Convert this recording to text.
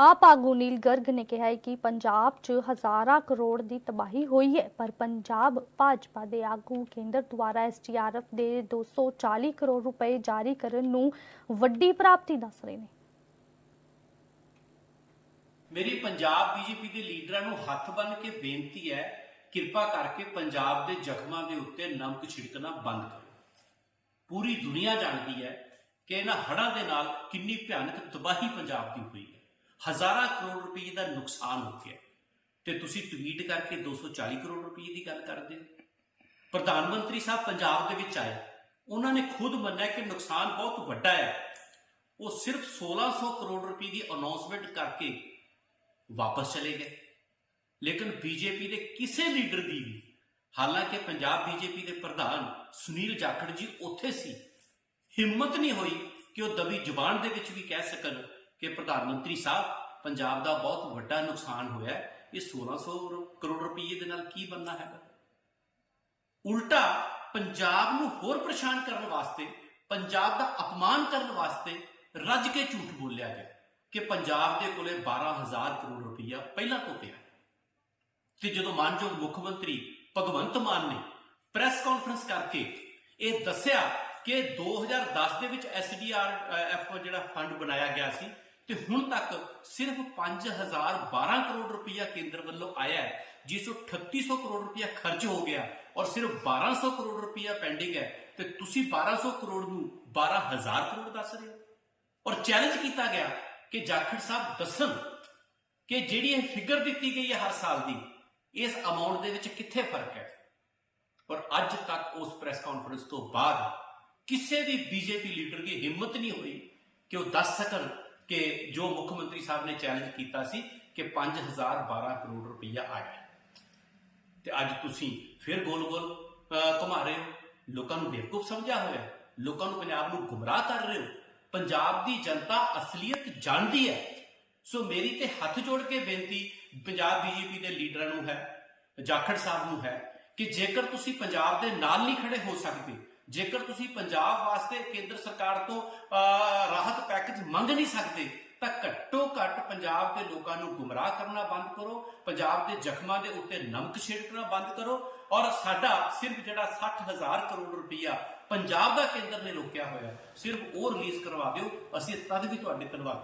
ਆਪ ਆਗੂ ਨੀਲ ਗਰਗ ਨੇ ਕਿਹਾ ਹੈ ਕਿ ਪੰਜਾਬ 'ਚ ਹਜ਼ਾਰਾਂ ਕਰੋੜ ਦੀ ਤਬਾਹੀ ਹੋਈ ਹੈ, ਪਰ ਪੰਜਾਬ ਭਾਜਪਾ ਦੇ ਆਗੂ ਕੇਂਦਰ ਦੁਆਰਾ ਐਸਟੀਆਰਐਫ ਦੇ 240 ਕਰੋੜ ਰੁਪਏ ਜਾਰੀ ਕਰਨ ਨੂੰ ਵੱਡੀ ਪ੍ਰਾਪਤੀ ਦੱਸ ਰਹੇ ਨੇ। ਮੇਰੀ ਪੰਜਾਬ ਬੀਜੇਪੀ ਦੇ ਲੀਡਰਾਂ ਨੂੰ ਹੱਥ ਬੰਨ ਕੇ ਬੇਨਤੀ ਹੈ, ਕਿਰਪਾ ਕਰਕੇ ਪੰਜਾਬ ਦੇ ਜ਼ਖਮਾਂ ਦੇ ਉੱਤੇ ਨਮਕ ਛਿੜਕਣਾ ਬੰਦ ਕਰੋ। ਪੂਰੀ ਦੁਨੀਆ ਜਾਣਦੀ ਹੈ ਕਿ ਇਹਨਾਂ ਹੜ੍ਹਾਂ ਦੇ ਨਾਲ ਕਿੰਨੀ ਭਿਆਨਕ ਤਬਾਹੀ ਪੰਜਾਬ ਦੀ ਹੋਈ। ਹਜ਼ਾਰਾਂ ਕਰੋੜ ਰੁਪਏ ਦਾ ਨੁਕਸਾਨ ਹੋ ਗਿਆ। ਤੇ ਤੁਸੀਂ ਟਵੀਟ ਕਰਕੇ 240 ਕਰੋੜ ਰੁਪਏ ਦੀ ਗੱਲ ਕਰਦੇ ਹੋ। ਪ੍ਰਧਾਨ ਮੰਤਰੀ ਸਾਹਿਬ ਪੰਜਾਬ ਦੇ ਵਿੱਚ ਆਏ। ਉਹਨਾਂ ਨੇ ਖੁਦ ਮੰਨਿਆ ਕਿ ਨੁਕਸਾਨ ਬਹੁਤ ਵੱਡਾ ਹੈ। ਉਹ ਸਿਰਫ 1600 ਕਰੋੜ ਰੁਪਏ ਦੀ ਅਨਾਉਂਸਮੈਂਟ ਕਰਕੇ ਵਾਪਸ ਚਲੇ ਗਏ। ਲੇਕਿਨ ਬੀਜੇਪੀ ਦੇ ਕਿਸੇ ਲੀਡਰ ਦੀ ਵੀ ਹਾਲਾਂਕਿ ਪੰਜਾਬ ਬੀਜੇਪੀ ਦੇ ਪ੍ਰਧਾਨ ਸੁਨੀਲ ਜਾਖੜ ਜੀ ਉੱਥੇ ਸੀ। ਹਿੰਮਤ ਨਹੀਂ ਹੋਈ ਕਿ ਉਹ ਦਬੀ ਜ਼ੁਬਾਨ ਦੇ ਵਿੱਚ ਵੀ ਕਹਿ ਸਕਣ। ਕਿ ਪ੍ਰਧਾਨ ਮੰਤਰੀ ਸਾਹਿਬ, ਪੰਜਾਬ ਦਾ ਬਹੁਤ ਵੱਡਾ ਨੁਕਸਾਨ ਹੋਇਆ ਹੈ। ਇਹ 1600 ਕਰੋੜ ਰੁਪਏ ਦੇ ਨਾਲ ਕੀ ਬੰਨਾ ਹੈਗਾ? ਉਲਟਾ ਪੰਜਾਬ ਨੂੰ ਹੋਰ ਪਰੇਸ਼ਾਨ ਕਰਨ ਵਾਸਤੇ, ਪੰਜਾਬ ਦਾ ਅਪਮਾਨ ਕਰਨ ਵਾਸਤੇ ਰੱਜ ਕੇ ਝੂਠ ਬੋਲਿਆ ਗਿਆ ਕਿ ਪੰਜਾਬ ਦੇ ਕੋਲੇ 12000 ਕਰੋੜ ਰੁਪਈਆ ਪਹਿਲਾਂ ਤੋਂ ਪਿਆ। ਤੇ ਜਦੋਂ ਮਾਨਯੋਗ ਮੁੱਖ ਮੰਤਰੀ ਭਗਵੰਤ ਮਾਨ ਨੇ ਪ੍ਰੈਸ ਕਾਨਫਰੰਸ ਕਰਕੇ ਇਹ ਦੱਸਿਆ ਕਿ 2010 ਦੇ ਵਿੱਚ ਐਸਡੀਆਰ ਐਫ, ਜਿਹੜਾ ਫੰਡ ਬਣਾਇਆ ਗਿਆ ਸੀ ਤੇ ਹੁਣ ਤੱਕ ਸਿਰਫ 5012 ਕਰੋੜ ਰੁਪਈਆ ਕੇਂਦਰ ਵੱਲੋਂ ਆਇਆ ਹੈ, ਜਿਸ ਤੋਂ 3800 ਕਰੋੜ ਰੁਪਇਆ ਖਰਚ ਹੋ ਗਿਆ ਔਰ ਸਿਰਫ 1200 ਕਰੋੜ ਰੁਪਈਆ ਪੈਂਡਿੰਗ ਹੈ, ਤੇ ਤੁਸੀਂ 1200 ਕਰੋੜ ਨੂੰ 12000 ਕਰੋੜ ਦੱਸ ਰਹੇ ਹੋ। ਔਰ ਚੈਲੰਜ ਕੀਤਾ ਗਿਆ ਕਿ ਜਾਖੜ ਸਾਹਿਬ ਦੱਸਣ ਕਿ ਜਿਹੜੀ ਇਹ ਫਿਗਰ ਦਿੱਤੀ ਗਈ ਹੈ ਹਰ ਸਾਲ ਦੀ, ਇਸ ਅਮਾਉਂਟ ਦੇ ਵਿੱਚ ਕਿੱਥੇ ਫ਼ਰਕ ਹੈ? ਪਰ ਅੱਜ ਤੱਕ ਉਸ ਪ੍ਰੈਸ ਕਾਨਫਰੰਸ ਤੋਂ ਬਾਅਦ ਕਿਸੇ ਵੀ ਬੀਜੇਪੀ ਲੀਡਰ ਦੀ ਹਿੰਮਤ ਨਹੀਂ ਹੋਈ ਕਿ ਉਹ ਦੱਸ ਸਕਣ ਕਿ ਜੋ ਮੁੱਖ ਮੰਤਰੀ ਸਾਹਿਬ ਨੇ ਚੈਲੰਜ ਕੀਤਾ ਸੀ ਕਿ 5012 ਕਰੋੜ ਰੁਪਈਆ ਆਇਆ ਤੇ ਅੱਜ ਤੁਸੀਂ ਫਿਰ ਗੋਲ-ਗੋਲ ਘੁਮਾ ਰਹੇ ਹੋ। ਲੋਕਾਂ ਨੂੰ ਬੇਵਕੂਫ ਸਮਝਿਆ ਹੋਇਆ ਲੋਕਾਂ ਨੂੰ ਪੰਜਾਬ ਨੂੰ ਗੁੰਮਰਾਹ ਕਰ ਰਹੇ ਹੋ। ਪੰਜਾਬ ਦੀ ਜਨਤਾ ਅਸਲੀਅਤ ਜਾਣਦੀ ਹੈ। ਸੋ ਮੇਰੀ ਤੇ ਹੱਥ ਜੋੜ ਕੇ ਬੇਨਤੀ, ਪੰਜਾਬ ਬੀਜੇਪੀ ਦੇ ਲੀਡਰਾਂ ਨੂੰ ਹੈ, ਜਾਖੜ ਸਾਹਿਬ ਨੂੰ ਹੈ ਕਿ ਜੇਕਰ ਤੁਸੀਂ ਪੰਜਾਬ ਦੇ ਨਾਲ ਨਹੀਂ ਖੜੇ ਹੋ ਸਕਦੇ ਜੇਕਰ ਤੁਸੀਂ ਪੰਜਾਬ ਵਾਸਤੇ ਕੇਂਦਰ ਸਰਕਾਰ ਤੋਂ ਰਾਹਤ ਪੈਕੇਜ ਮੰਗ ਨਹੀਂ ਸਕਦੇ, ਤਾਂ ਘੱਟੋ ਘੱਟ ਪੰਜਾਬ ਦੇ ਲੋਕਾਂ ਨੂੰ ਗੁੰਮਰਾਹ ਕਰਨਾ ਬੰਦ ਕਰੋ, ਪੰਜਾਬ ਦੇ ਜ਼ਖਮਾਂ ਦੇ ਉੱਤੇ ਨਮਕ ਛਿੜਕਣਾ ਬੰਦ ਕਰੋ, ਔਰ ਸਾਡਾ ਸਿਰਫ ਜਿਹੜਾ 60000 ਕਰੋੜ ਰੁਪਈਆ ਪੰਜਾਬ ਦਾ ਕੇਂਦਰ ਨੇ ਰੋਕਿਆ ਹੋਇਆ, ਸਿਰਫ ਉਹ ਰਿਲੀਜ਼ ਕਰਵਾ ਦਿਓ, ਅਸੀਂ ਤਦ ਵੀ ਤੁਹਾਡੇ ਧੰਨਵਾਦੀ